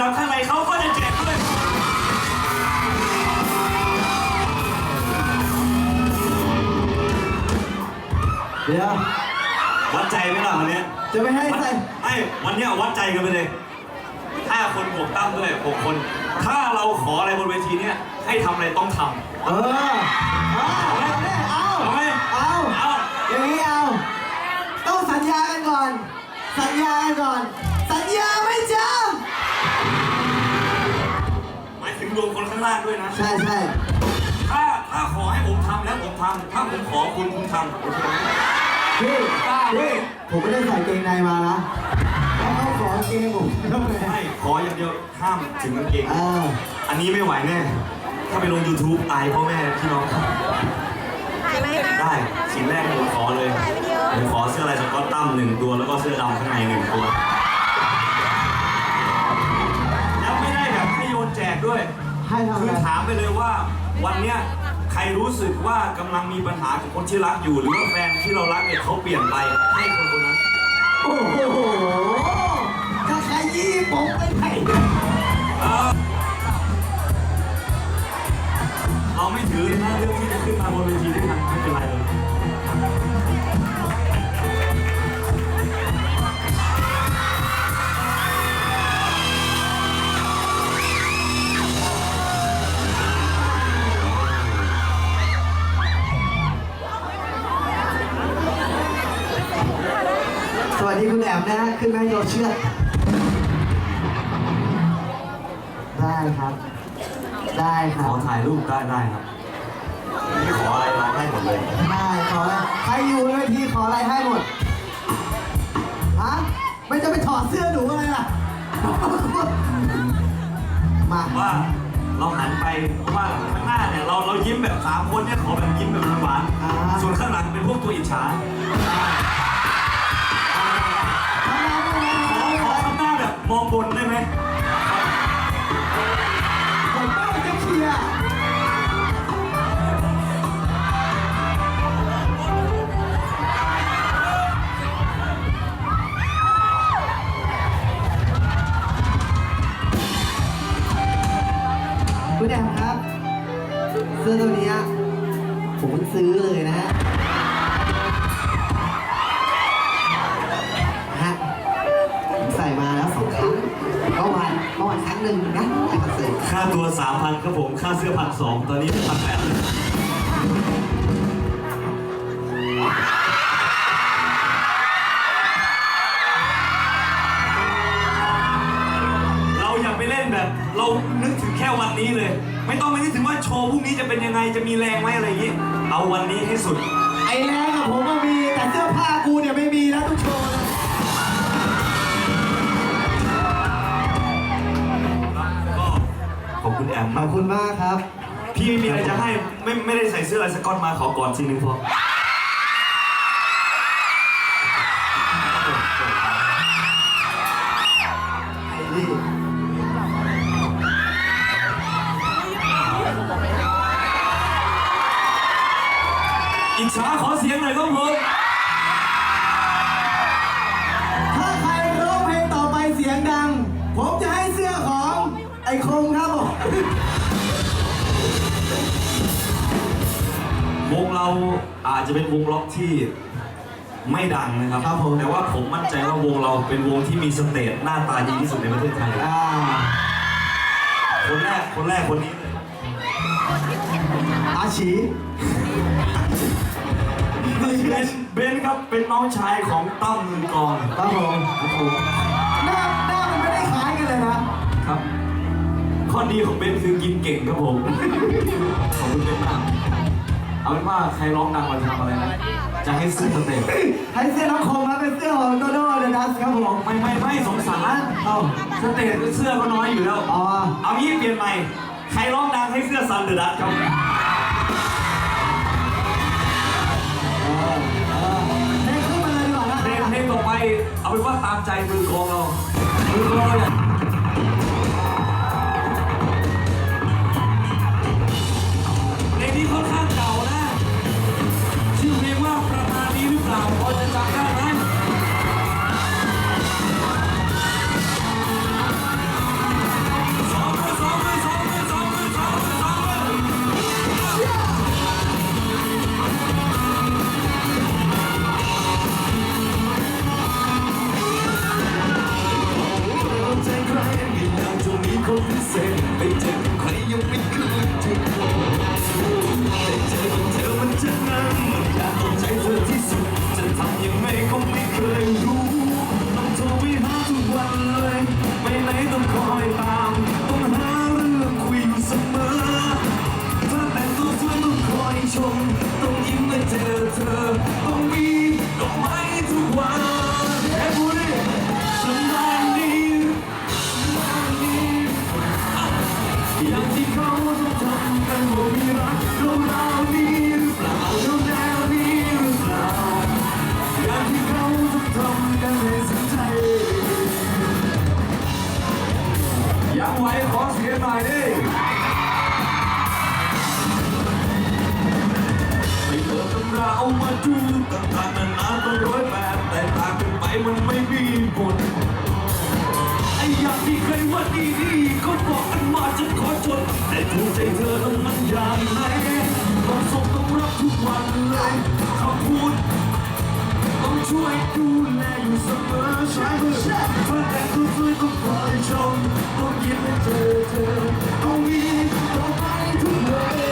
แล้วข้างในเขาก็จะแจกด้วยเดี๋ยว วัดใจไหมล่ะวันเนี้ยจะไม่ให้ใส่ไอ้วันเนี้ยวัดใจกันไปเลยห้าคนบวกตั้มด้วยหกคน ถ้าเราขออะไรบนเวทีเนี้ยให้ทำอะไรต้องทเออ เอาเอาำเอาไหมเอาเอาอย่างนี้เอา ต้องสัญญากันก่อน สัญญากันก่อน วมคนข้างล่างด้วยนะ ใช่ใช่ถ้าถ้าขอให้ผมทำแล้วผมทำถ้าผมขอคุณคุณทำโอเคไหมพี่พี่ผมไม่ได้ใส่เกงในมานะแล้วเขาขอเกงผมทำไงไม่ขออย่างเดียวห้ามถึงกางเกงอ่า อันนี้ไม่ไหวแน่ถ้าไปลง YouTube อายพ่อแม่พี่น้องครับถ่ายไหมคะได้สิ่งแรกที่ผมขอเลยถ่ายวิดีโอผมขอเสื้อลายสก๊อตตั้มหนึ่งตัวแล้วก็เสื้อดำข้างในหนึ่งตัวแล้วไม่ได้แบบให้โยนแจกด้วย ให้ทำคือะอไรถามไปเลยว่า วันเนี้ยใครรู้สึกว่ากำลังมีปัญหากับคนที่รักอยู่ หรือว่าแฟนที่เรารักเนี่ยเขาเปลี่ยนไปให้คนคนนั้น โอ้โหถ้าใครยี่ผมไปไหนเออเราไม่ถือเลยนะเรื่องที่จะขึ้นมาบนเวทีด้วยกันไม่เป็นไรเลย อมนะฮะขึ้นแม่โยเชือกได้ครับ ได้คขรัอบ ถ่ายรูปได้ได้ครับนี่ขออะไรเราให้หมดเลยได้ขออะไรใครอยู่ในเวทีขออะไรให้หมด ฮะ ไม่จะไปถอดเสื้อหนูอะไรล่ะ มา ว่าเราหันไปเพราะว่าข้างหน้าเนี่ยเราเรายิ้มแบบสามคนเนี่ยขอแบบยิ้มแบบหวานอ่าๆส่วนข้างหลังเป็นพวกตัวอิจฉา สื้อตัวนี้ผมเพิ่งซื้อเลยนะฮะฮะผมใส่มาแล้วสองครั้งเมื่อวานเมื่อวานครั้งหนึ่งนะไปคอนเสิร์ตค่าตัวสามพันครับผม ค่าเสื้อพันสองตอนนี้พันแปด จะเป็นยังไงจะมีแรงไหมอะไรอย่างนี้เอาวันนี้ให้สุด ไอ้แรงอะผมก็มี แต่เสื้อผ้ากูเนี่ยไม่มีนะทุกโชว์เลยก็ขอบคุณแอมขมาอกบคุณมากครับ พี่ไม่มีอะไรจะให้ไม่ไม่ได้ใส่เสื้ออะไรสกอตมาขอก่อนทีนึงพอ อิจฉาขอเสียงหน่อยครับผมถ้าใครร้องเพลงต่อไปเสียงดัง ผมจะให้เสื้อของไอ้คงครับผมวงเราอาจจะเป็นวงล็อกที่ไม่ดังนะครับครับผมแต่ว่าผมมั่นใจว่าวงเราเป็นวงที่มีสเตจหน้าตาดีที่สุดในประเทศไทยอ่าคนแรกคนแรกคนนี้เลยอาชี เบนเบนครับเป็นน้องชายของตั้มมือกลองครับผมครับผมหน้าหน้ามันไม่ได้คล้ายกันเลยนะครับ ข้อดีของเบนคือกินเก่งครับผม ขอบคุณเบนมากเอาเป็นว่าใครร้องดังเราจะทำอะไรนะ จะให้ซื้อสเตจให้เสื้อน้องคงครับเป็นเสื้อของโดโดเดอะดัสครับผมไม่ไม่ไม่สงสารเอ้าสเตจเสื้อก็น้อยอยู่แล้ว อ๋อ เอางี้เปลี่ยนใหม่ ใครร้องดังให้เสื้อซันเดอะดัสครับ ตามใจมือกองเรา มือกองเราเนี่ยเพลงนี้ค่อนข้างเก่านะ ชื่อเพลงว่าประมาณนี้หรือเปล่าพอจะจำได้ ขอเสียงหน่อยดิไปเจอดตำราเอามาดูต่างๆนานาต้องร้อยแปดแต่ต่างกันไปมันไม่มีผลไอ้อยากที่เคยว่าดีดีก็บอกกันมาฉันขอจนแต่ถูกใจเธอนั้นมันอย่างไรต้องส่งต้องรับทุกวันเลยคำพูด ต้องช่วยดูแลอยู่เสมอใช่ไหมเพื่อแต่ตัวฟื้ก็คอยชมต้องยิ้มให้เธอเธอต้องมีต้ต่อไปทุกวัน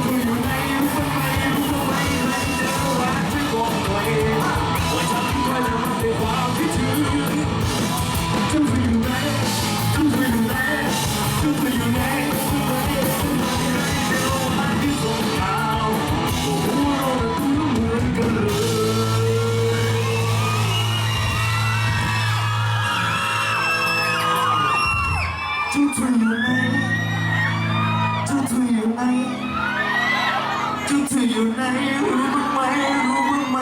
Thank you. ออยู่ไหนรู้บ้างไหมรู้บ้างไหม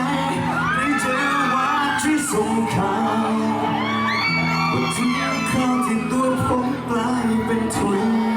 ในเจอว่าที่ส่งข่าวว่าทุกคราที่ตัวผมกลายเป็นถุย